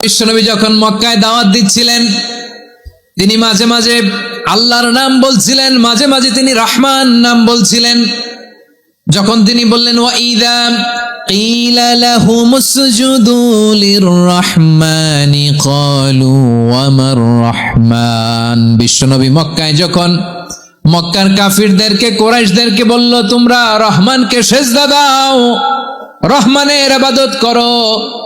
বিশ্বনবী যখন মক্কায় দাওয়াত দিচ্ছিলেন তিনি মাঝে মাঝে আল্লাহর নাম বলছিলেন মাঝে মাঝে তিনি রহমান নাম বলছিলেন যখন তিনি বললেন ওয়াইদা قيل لهم اسجدوا للرحمن قالوا وما الرحمن বিশ্বনবী মক্কায় যখন মক্কার কাফিরদেরকে কোরাইশদেরকে বলল তোমরা রহমানকে সেজদা দাও রহমানের আবাদত করো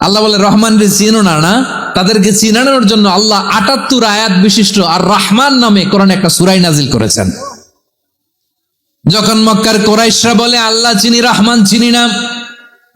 আল্লাহ বলে রহমান রে চিনো না না? তাদেরকে চিনানোর জন্য আল্লাহ আটাত্তর আয়াত বিশিষ্ট আর রহমান নামে কোরআন একটা সুরাই নাজিল করেছেন। যখন মক্কার কোরাইশরা বলে, আল্লাহ চিনি, রহমান চিনি না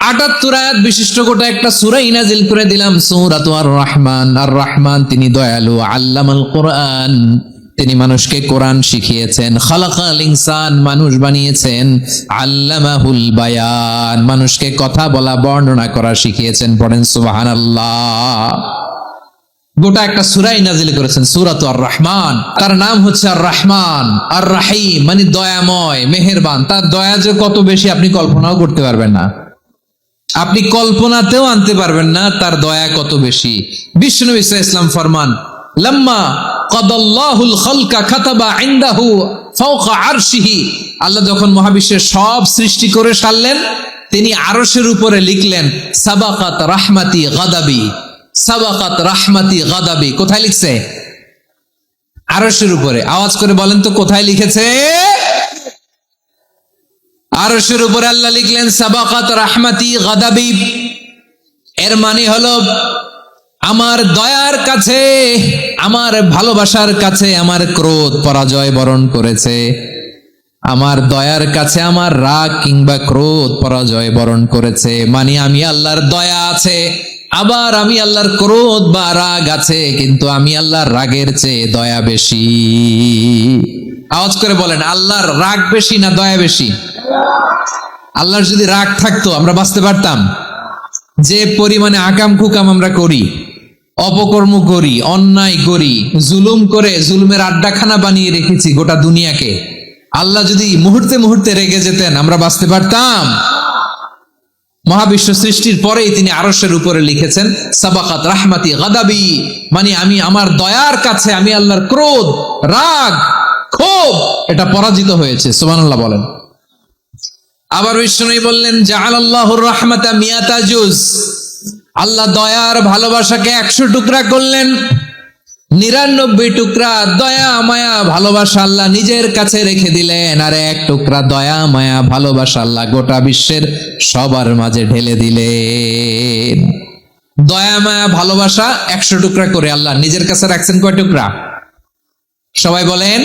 আটাত্তর আয়াত বিশিষ্ট গোটা একটা সুরাই নাজিল করে দিলাম, সূরাত আর রহমান আর রহমান তিনি দয়ালু, আল্লামাল কোরআন। তিনি মানুষকে কোরআন শিখিয়েছেন, খালাকাল ইনসান মানুষ বানিয়েছেন, আল্লামাহুল বায়ান। মানুষকে কথা বলা, বর্ণনা করা শিখিয়েছেন, পড়েন সুবহানাল্লাহ। গোটা একটা সুরাই নাজিল করেছেন, সুরাত আর রহমান তার নাম হচ্ছে আর রহমান আর রাহিম মানে দয়াময়, মেহেরবান। তার দয়া যে কত বেশি আপনি কল্পনাও করতে পারবেন না। আপনি কল্পনাতেও আনতে পারবেন না তার দয়া কত বেশি। বিষ্ণু ইসা ইসলাম ফরমান, লাম্মা কদাল্লাহুল খালকা খাতাবা ইনদাহু ফাওকা আরশিহি। আল্লাহ যখন মহাবিশ্বের সব সৃষ্টি করে সারলেন, তিনি আরশের উপরে লিখলেন, সাবাকাত রাহমাতি গাদাবি। সাবাকাত রাহমাতি গাদাবি। কোথায় লিখছে? আরশের উপরে। আওয়াজ করে বলেন তো, কোথায় লিখেছে? আরশের উপরে আল্লাহ লিখলেন, সাবাকাত রাহমাতি গাদাবি। এর মানে হলো, আমার দয়ার কাছে, আমার ভালোবাসার কাছে আমার ক্রোধ পরাজয় বরণ করেছে। আমার দয়ার কাছে আমার রাগ কিংবা ক্রোধ পরাজয় বরণ করেছে। মানে আমি আল্লাহর দয়া আছে, আবার আমি আল্লাহর ক্রোধ বা রাগ আছে, কিন্তু আমি আল্লাহর রাগের চেয়ে দয়া বেশি। আওয়াজ করে বলেন, আল্লাহর রাগ বেশি না দয়া বেশি? আল্লাহর যদি রাগ থাকতো, আমরা বাঁচতে পারতাম। যে পরিমাণে আকাম কুকাম আমরা করি, অপকর্ম করি, অন্যায় করি, জুলুম করে জুলুমের আড্ডাখানা বানিয়ে রেখেছি গোটা দুনিয়াকে, আল্লাহ যদি মুহূর্তে মুহূর্তে রেগে যেতেন, আমরা বাঁচতে পারতাম। মহাবিশ্ব সৃষ্টির পরেই তিনি আরশের উপরে লিখেছেন, সাবাকাত রাহমাতি গাদাবি মানে আমি আমার দয়ার কাছে, আমি আল্লাহর ক্রোধ, রাগ, ক্ষোভ, এটা পরাজিত হয়েছে। সুবহানাল্লাহ বলেন। আবার বিষ্ণু বললেন জাহাল আল্লাহর রাহমাতা মিয়াতা জুজ। আল্লাহ দয়ার ভালোবাসাকে একশো টুকরা করলেন, নিরানব্বই টুকরা দয়া মায়া ভালোবাসা আল্লাহ নিজের কাছে রেখে দিলেন, আর এক টুকরা দয়া মায়া ভালোবাসা আল্লাহ গোটা বিশ্বের সবার মাঝে ঢেলে দিলেন। দয়া মায়া ভালোবাসা একশো টুকরা করে আল্লাহ নিজের কাছে রাখছেন কয় টুকরা? সবাই বলেন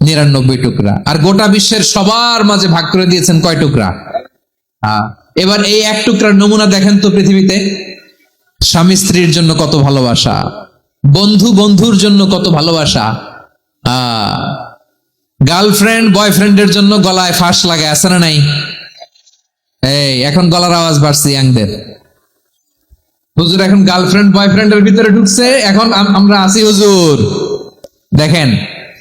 নিরানব্বই টুকরা। আর গোটা বিশ্বের সবার মাঝে ভাগ করে দিয়েছেন কয় টুকরা? এবার এই এক টুকরার নমুনা দেখেন তো পৃথিবীতে। স্বামী স্ত্রীর জন্য কত ভালোবাসা। বন্ধু বন্ধুর জন্য কত ভালোবাসা। গার্লফ্রেন্ড, বয়ফ্রেন্ডের জন্য গলায় ফাঁস লাগে, আছে না নাই? এই, এখন গলার আওয়াজ বাড়ছে ইয়াংদের। হুজুর, এখন গার্লফ্রেন্ড, বয়ফ্রেন্ডের ভিতরে ঢুকছে, এখন আমরা আছি হুজুর। দেখেন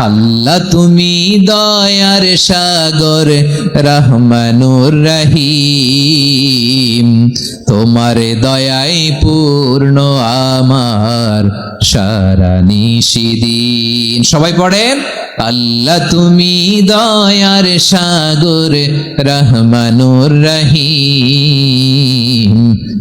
আল্লাহ তুমি দয়ার সাগর, রহমানুর রহিম। তোমার দয়াই পূর্ণ আমার সারা নিশিদিন। সবাই পড়েন, আল্লাহ তুমি দয়ার সাগর, রহমানুর রহিম।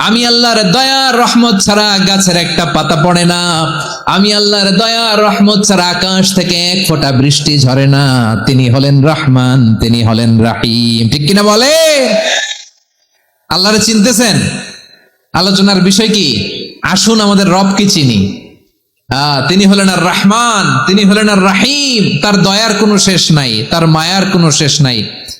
আমি আল্লাহর দয়া রহমত ছাড়া গাছের একটা পাতা পড়ে না। আমি আল্লাহর দয়া রহমত ছাড়া আকাশ থেকে এক ফোঁটা বৃষ্টি ঝরে না। তিনি হলেন রহমান তিনি হলেন রাহিম। ঠিক কিনা বলে? আল্লাহরে চিনতেছেন? আলোচনার বিষয় কি? আসুন আমাদের রবকে চিনি। আহ, তিনি হলেন আর রহমান তিনি হলেন আর রাহিম। তার দয়ার কোনো শেষ নাই তার মায়ার কোনো শেষ নাই।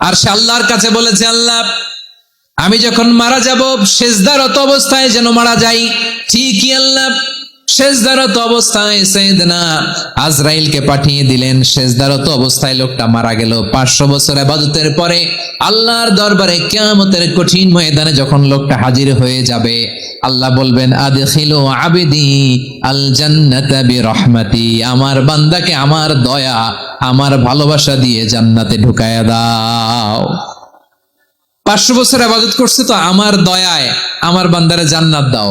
আর সে আল্লাহর কাছে বলেছে, আল্লাহ, আমি যখন মারা যাব শেষদারত অবস্থায় যেন মারা যাই। ঠিকই আল্লাহ। শেষদারত অবস্থায় সৈয়দনা আজরাইলকে পাঠিয়ে দিলেন। শেষদারত অবস্থায় লোকটা মারা গেল। পাঁচশো বছর আবাদতের পরে আল্লাহর দরবারে কেয়ামতের কঠিন ময়দানে যখন লোকটা হাজির হয়ে যাবে, আল্লাহ বলবেন, আদখিলু আবেদি আল জান্নাতা বিরহমাতি, আমার বান্দাকে আমার দয়া, আমার ভালোবাসা দিয়ে জান্নাতে ঢুকায়া দাও। পাঁচশো বছর আবাদত করছে তো আমার দয়ায়, আমার বান্দারে জান্নাত দাও।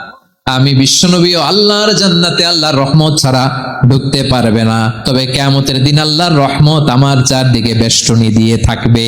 আমি বিশ্বনবী আল্লাহর জান্নাতে আল্লাহর রহমত ছাড়া ঢুকতে পারবে না। তবে কেমতের দিন আল্লাহর রহমত আমার চারদিকে বেষ্টনী দিয়ে থাকবে।